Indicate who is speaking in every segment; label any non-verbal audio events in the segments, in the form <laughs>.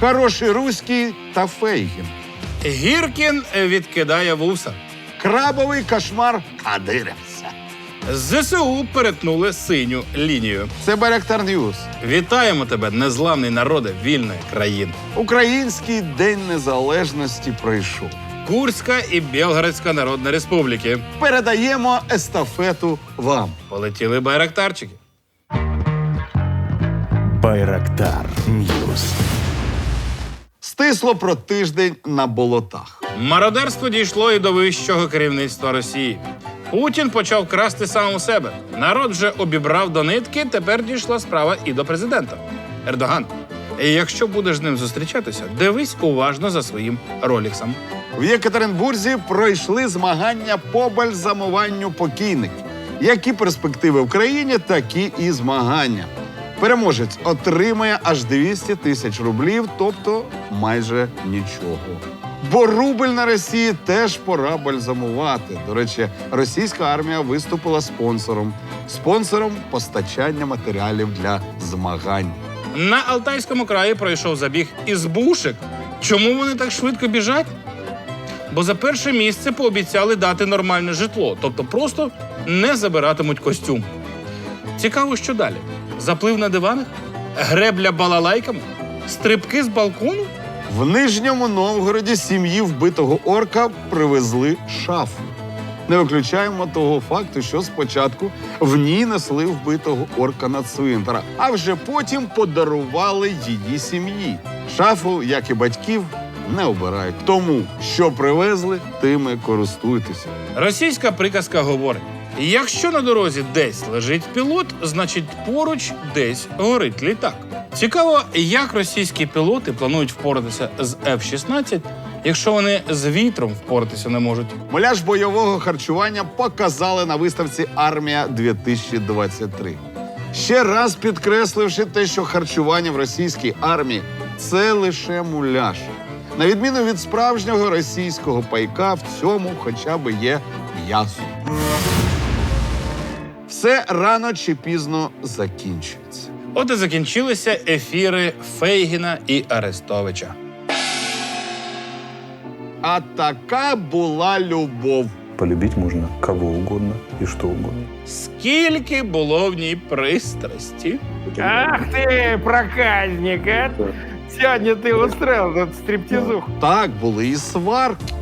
Speaker 1: Хороший руський та Фейгін.
Speaker 2: Гіркін відкидає вуса.
Speaker 1: Крабовий кошмар Кадирівця.
Speaker 2: ЗСУ перетнули синю лінію.
Speaker 1: Це Беректар Ньюс.
Speaker 2: Вітаємо тебе, незламний народе вільної країни.
Speaker 1: Український день незалежності пройшов.
Speaker 2: Курська і Білградська Народна Республіки.
Speaker 1: Передаємо естафету вам.
Speaker 2: Полетіли байрактарчики.
Speaker 3: Байрактар Ньюс.
Speaker 1: Стисло про тиждень на болотах.
Speaker 2: Мародерство дійшло і до вищого керівництва Росії. Путін почав красти сам у себе. Народ вже обібрав до нитки. Тепер дійшла справа і до президента. Ердоган. І якщо будеш з ним зустрічатися, дивись уважно за своїм роліксом.
Speaker 1: В Єкатеринбурзі пройшли змагання по бальзамуванню покійників. Які перспективи в країні, такі і змагання. Переможець отримає аж 200 тисяч рублів, тобто майже нічого. Бо рубль на Росії теж пора бальзамувати. До речі, російська армія виступила спонсором, спонсором постачання матеріалів для змагань.
Speaker 2: На Алтайському краї пройшов забіг із бушек. Чому вони так швидко біжать? Бо за перше місце пообіцяли дати нормальне житло, тобто просто не забиратимуть костюм. Цікаво, що далі? Заплив на диванах? Гребля балалайками? Стрибки з балкону?
Speaker 1: В Нижньому Новгороді сім'ї вбитого орка привезли шафу. Не виключаємо того факту, що спочатку в ній несли вбитого орка на цвинтара, а вже потім подарували її сім'ї. Шафу, як і батьків, не обирають. Тому що привезли, тими користуйтеся.
Speaker 2: Російська приказка говорить: якщо на дорозі десь лежить пілот, значить поруч десь горить літак. Цікаво, як російські пілоти планують впоратися з F-16, якщо вони з вітром впоратися не можуть.
Speaker 1: Муляж бойового харчування показали на виставці Армія 2023 Ще раз підкресливши те, що харчування в російській армії це лише муляж. На відміну від справжнього російського пайка, в цьому хоча б є м'ясо Все рано чи пізно закінчується.
Speaker 2: От і закінчилися ефіри Фейгіна і Арестовича.
Speaker 1: А така була любов.
Speaker 4: Полюбить можно кого угодно и что угодно.
Speaker 2: Скільки було в ній пристрасті?
Speaker 5: Ах ты, проказник, а! Сегодня ты устроил этот стриптизух.
Speaker 1: Так були і сварки.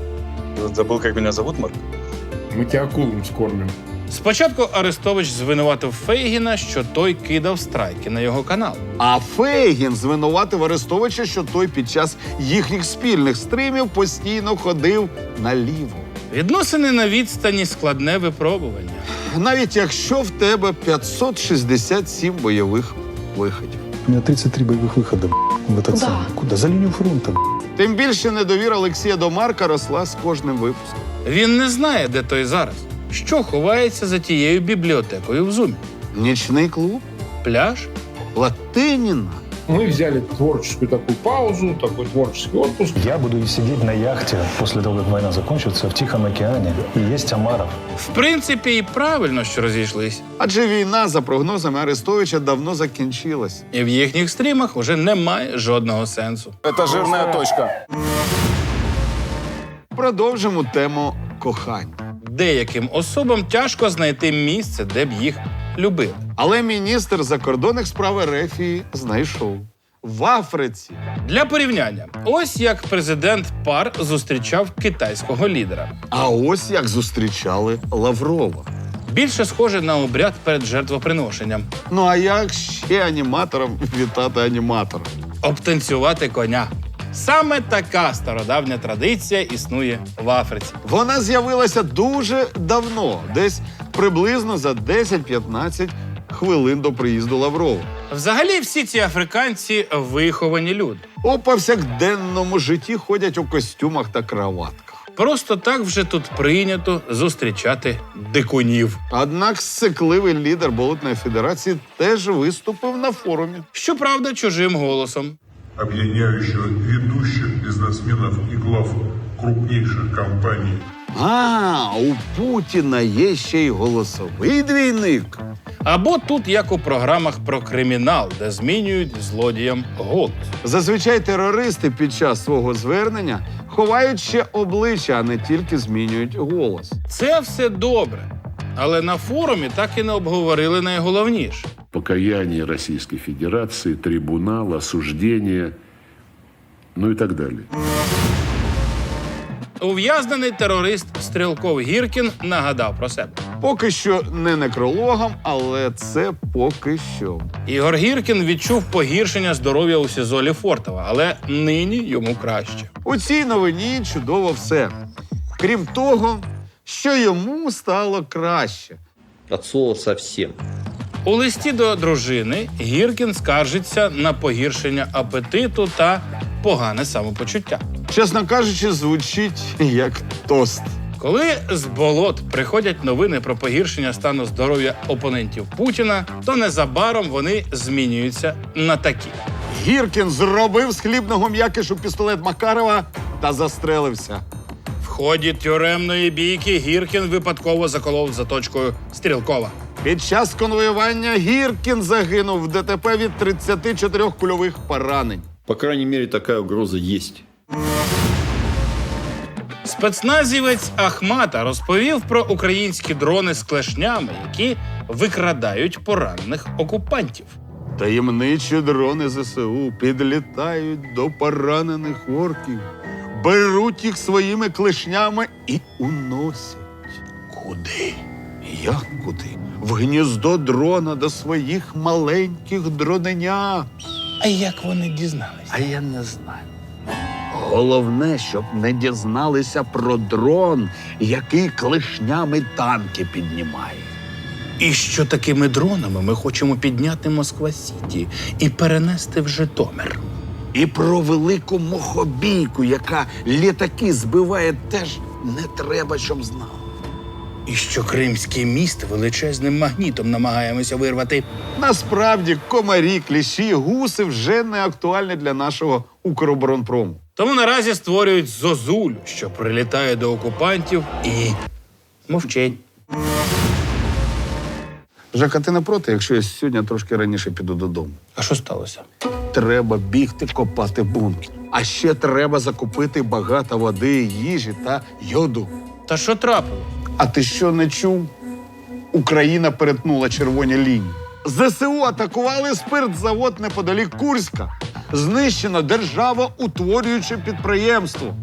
Speaker 6: Забыл, как меня зовут, Марк?
Speaker 7: Мы тебя акулам скормим.
Speaker 2: Спочатку Арестович звинуватив Фейгіна, що той кидав страйки на його канал.
Speaker 1: А Фейгін звинуватив Арестовича, що той під час їхніх спільних стримів постійно ходив наліво.
Speaker 2: Відносини на відстані складне випробування.
Speaker 1: Навіть якщо в тебе 567 бойових виходів.
Speaker 4: У меня 33 боевых выхода б***ь, в этот самый. Куда? За линию фронта. б***ь.
Speaker 1: Тим більше недовіра Олексія до Марка росла з кожним випуском.
Speaker 2: Він не знає, де той зараз, що ховається за тією бібліотекою в зумі.
Speaker 1: Нічний клуб,
Speaker 2: Пляж.
Speaker 1: Латиніна.
Speaker 7: Мы взяли творческую такую паузу, такой творческий отпуск.
Speaker 4: Я буду сидеть на яхте после того, как война закончится, в Тихом океане и есть Амаров.
Speaker 2: В принципі, і правильно, що розійшлись.
Speaker 1: Адже війна, за прогнозами Арестовича, давно закінчилась.
Speaker 2: І в їхніх стрімах уже немає жодного сенсу.
Speaker 6: Это жирная точка.
Speaker 1: Продовжимо тему кохання.
Speaker 2: Деяким особам тяжко знайти місце, де б їх любили.
Speaker 1: Але міністр закордонних справ Ерефії знайшов в Африці.
Speaker 2: Для порівняння, ось як президент пар зустрічав китайського лідера.
Speaker 1: А ось як зустрічали Лаврова.
Speaker 2: Більше схоже на обряд перед жертвоприношенням.
Speaker 1: Ну а як ще аніматорам вітати аніматора?
Speaker 2: обтанцювати коня. Саме така стародавня традиція існує в Африці.
Speaker 1: Вона з'явилася дуже давно, десь приблизно за 10-15 хвилин до приїзду Лаврова.
Speaker 2: Взагалі, всі ці африканці виховані люди.
Speaker 1: У повсякденному житті ходять у костюмах та краватках.
Speaker 2: Просто так вже тут прийнято зустрічати дикунів.
Speaker 1: Однак сцикливий лідер Болотної Федерації теж виступив на форумі.
Speaker 2: Щоправда, чужим голосом.
Speaker 8: Объединяющего ведущих бизнесменов и глав крупнейших компаний
Speaker 1: А, у Путіна є ще й голосовий двійник.
Speaker 2: Або тут, як у програмах про кримінал, де змінюють злодіям голос.
Speaker 1: Зазвичай терористи під час свого звернення ховають ще обличчя, а не тільки змінюють голос.
Speaker 2: Це все добре. Але на форумі так і не обговорили найголовніше.
Speaker 8: Покаяние Российской Федерации, трибунал, осуждение, ну и так далее.
Speaker 2: Ув'язнений терорист Стрілков Гіркін нагадав про себе.
Speaker 1: Поки що не некрологом, але це поки що.
Speaker 2: Ігор Гіркін відчув погіршення здоров'я у СІЗО Лефортова, але нині йому краще.
Speaker 1: У цій новині чудово все. Крім того, що йому стало краще.
Speaker 9: От слова совсем.
Speaker 2: У листі до дружини Гіркін скаржиться на погіршення апетиту та погане самопочуття.
Speaker 1: Чесно кажучи, звучить як тост.
Speaker 2: Коли з болот приходять новини про погіршення стану здоров'я опонентів Путіна, то незабаром вони змінюються на такі.
Speaker 1: Гіркін зробив з хлібного м'якишу пістолет Макарова та застрелився.
Speaker 2: В ході тюремної бійки Гіркін випадково заколов заточкою Стрілкова.
Speaker 1: Під час конвоювання Гіркін загинув в ДТП від 34 кульових поранень.
Speaker 9: По крайней мере, такая угроза есть.
Speaker 2: Спецназівець Ахмата розповів про українські дрони з клешнями, які викрадають поранених окупантів.
Speaker 1: Таємничі дрони ЗСУ підлітають до поранених орків, беруть їх своїми клешнями і уносять. Куди? Як куди? В гніздо дрона до своїх маленьких дроненят.
Speaker 2: А як вони дізналися?
Speaker 1: А я не знаю. Головне, щоб не дізналися про дрон, який клешнями танки піднімає.
Speaker 2: І що такими дронами ми хочемо підняти Москва Сіті і перенести в Житомир.
Speaker 1: І про велику мохобійку, яка літаки збиває, теж не треба, щоб знали.
Speaker 2: І що Кримський міст величезним магнітом намагаємося вирвати.
Speaker 1: Насправді, комарі, кліщі, гуси вже не актуальні для нашого Укроборонпрому.
Speaker 2: Тому наразі створюють зозулю, що прилітає до окупантів і мовчить.
Speaker 1: Жека, ти не проти, якщо я сьогодні трошки раніше піду додому.
Speaker 2: А що сталося?
Speaker 1: Треба бігти копати бункер. А ще треба закупити багато води, їжі та йоду.
Speaker 2: Та що трапилось?
Speaker 1: А ти що не чув? Україна перетнула червоні лінії. ЗСУ атакували спиртзавод неподалік Курська. Знищено держава-утворююче підприємство.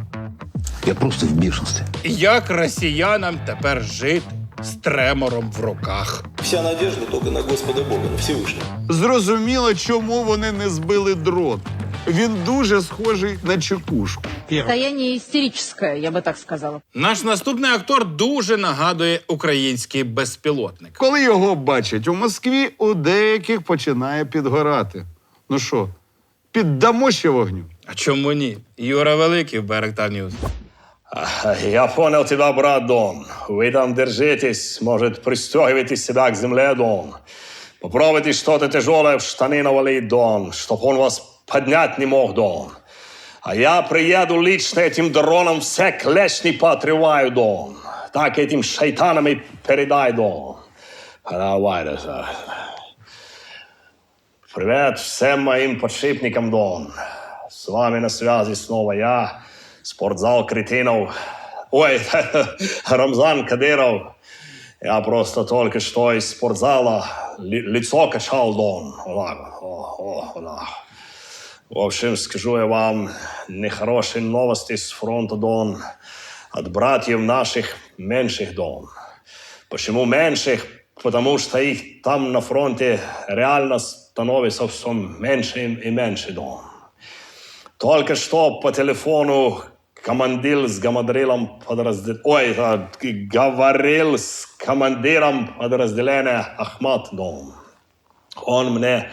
Speaker 3: Я просто в бешенстве.
Speaker 2: Як росіянам тепер жити з тремором в руках?
Speaker 9: Вся надежда только на Господа Бога, на Всевышнего.
Speaker 1: Зрозуміло, чому вони не збили дрон. Він дуже схожий на чекушку.
Speaker 10: Состояние истерическое, я бы так сказала.
Speaker 2: Наш наступний актор дуже нагадує український безпілотник.
Speaker 1: Коли його бачать у Москві, у деяких починає підгорати. Ну що, піддамо ще вогню?
Speaker 2: А чому ні? Юра Великий в Беректар Ньюз.
Speaker 11: Я понял тебя, брат Дон. Вы там держитесь, может, пристегивайте себя к земле, Дон. Попробуйте что-то тяжелое в штаны навалить, Дон, чтоб он вас поднять не мог, Дон. А я приеду лично этим дроном все клешни поотрываю, Дон. Так этим шайтанам и передай, Дон. Давай, да. Привет всем моим подшипникам, Дон. С вами на связи снова я, спортзал Кретинов. Ой, Рамзан Кадыров. Я просто только что из спортзала ли- лицо качал, Дон. Вот так вот. О, о, вот так. В общем, скажу я вам нехорошие новости с фронта, Дон. От братьев наших меньших, Дон. Почему меньших? Потому что их там на фронте реально становится все меньше и меньше, Дон. Только что по телефону командир с командиром подразделения... Ой, э, говорил с командиром подразделения Ахмат, Дон. Он мне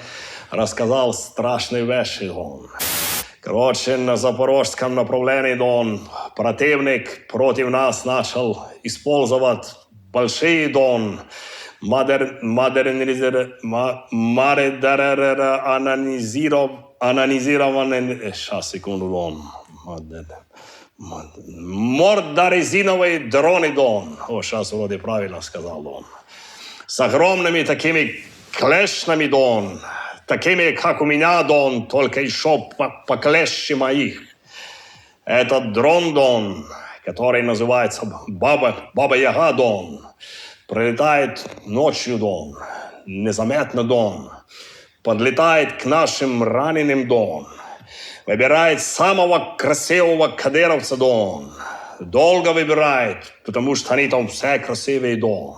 Speaker 11: рассказал страшные вещи, Дон. Короче, на запорожском направлении, Дон, противник против нас начал использовать большие, Дон, модер, модернизир, ма- модер- анализиров- анализированные... Сейчас, секунду, Дон. Модер- Мордорезиновый дрон и Дон. О, сейчас вроде правильно сказал Дон. С огромными такими клешнями Дон. Такими, как у меня Дон, только еще по- поклеще моих. Это дрон Дон, который называется Баба, Баба Яга Дон. Прилетает ночью Дон, незаметно Дон. Подлетает к нашим раненым Дон. Выбирает самого красивого кадыровца Дон. Долго выбирает, потому что они там все красивые Дон.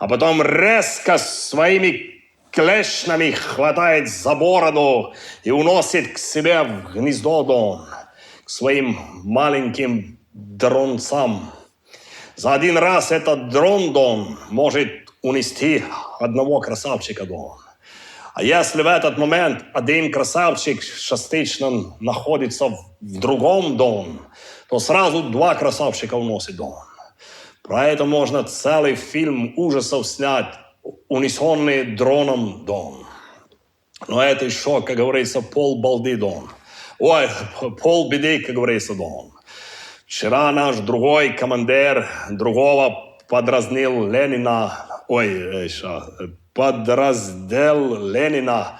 Speaker 11: А потом резко своими клешнями хватает за бороду и уносит к себе в гнездо Дон, к своим маленьким дронцам. За один раз этот дрон Дон может унести одного красавчика Дон. А если в этот момент один красавчик частично находится в в другом Дон, то сразу два красавчика уносит Дон. Про это можно целый фильм ужасов снять, унесенный дроном Дон. Но это еще, как говорится, пол балды Дон. Ой, пол беды, как говорится, Дон. Вчера наш другой командир другого подразнил Ленина, ой, э, еще, э, подраздел Ленина,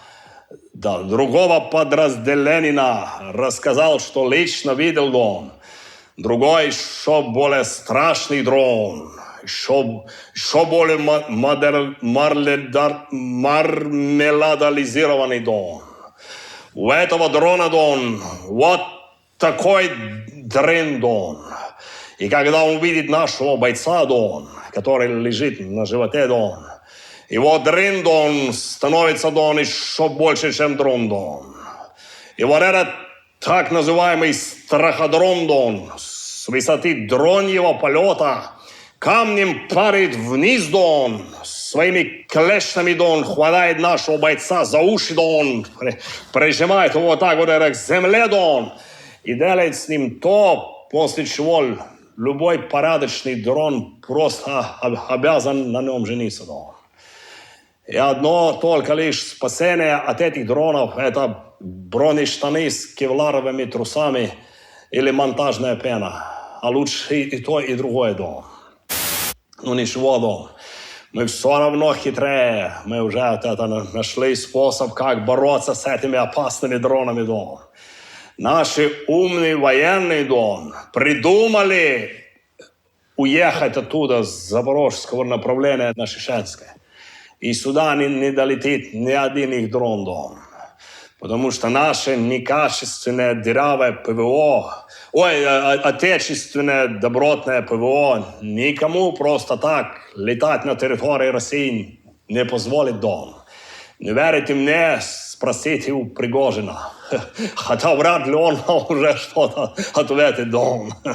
Speaker 11: да, другого подразделения рассказал, что лично видел он. Другой еще более страшный дрон, еще, еще более ма- модер- марледар- мармеладализированный дрон. У этого дрона Дон вот такой дрын Дон. И когда он видит нашего бойца Дон, который лежит на животе Дон, его дрын Дон становится Дон еще больше, чем дрон Дон. И вот этот так называемый страходрон Дон с высоты дроньего полета камнем падает вниз Дон, своими клешнями Дон хватает нашего бойца за уши Дон, при- прижимает его вот так вот это к земле Дон и делает с ним то, после чего любой порядочный дрон просто об- обязан на нем жениться Дон. И одно только лишь спасение от этих дронов – это бронештаны с кевларовыми трусами или монтажная пена. А лучше и то, и другое, Дон. Ну ничего, Дон. Мы все равно хитрее. Мы уже вот это на- нашли способ, как бороться с этими опасными дронами, Дон. Наши умные военные, Дон, придумали уехать оттуда с запорожского направления на Шишенское. И сюда не, не долетит ни один их дрон, Дон. Потому что наше некачественное дырявое ПВО, ой, э, э, отечественное добротное ПВО никому просто так летать на территории России не позволит, Дон. Не верите мне, спросите у Пригожина. <laughs> Хотя вряд ли он уже что-то ответит, Дон. <laughs>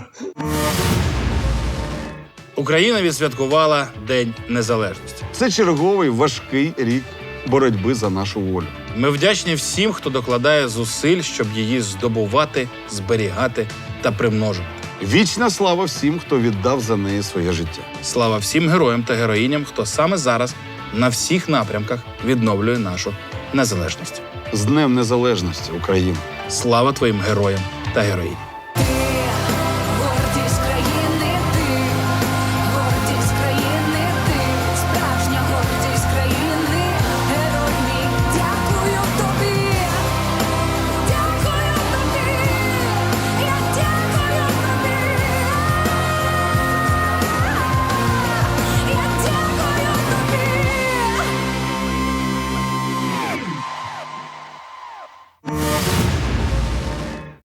Speaker 2: Україна відсвяткувала День Незалежності.
Speaker 1: Це черговий важкий рік боротьби за нашу волю.
Speaker 2: Ми вдячні всім, хто докладає зусиль, щоб її здобувати, зберігати та примножити.
Speaker 1: Вічна слава всім, хто віддав за неї своє життя.
Speaker 2: Слава всім героям та героїням, хто саме зараз на всіх напрямках відновлює нашу незалежність.
Speaker 1: З Днем Незалежності України!
Speaker 2: Слава твоїм героям та героїням.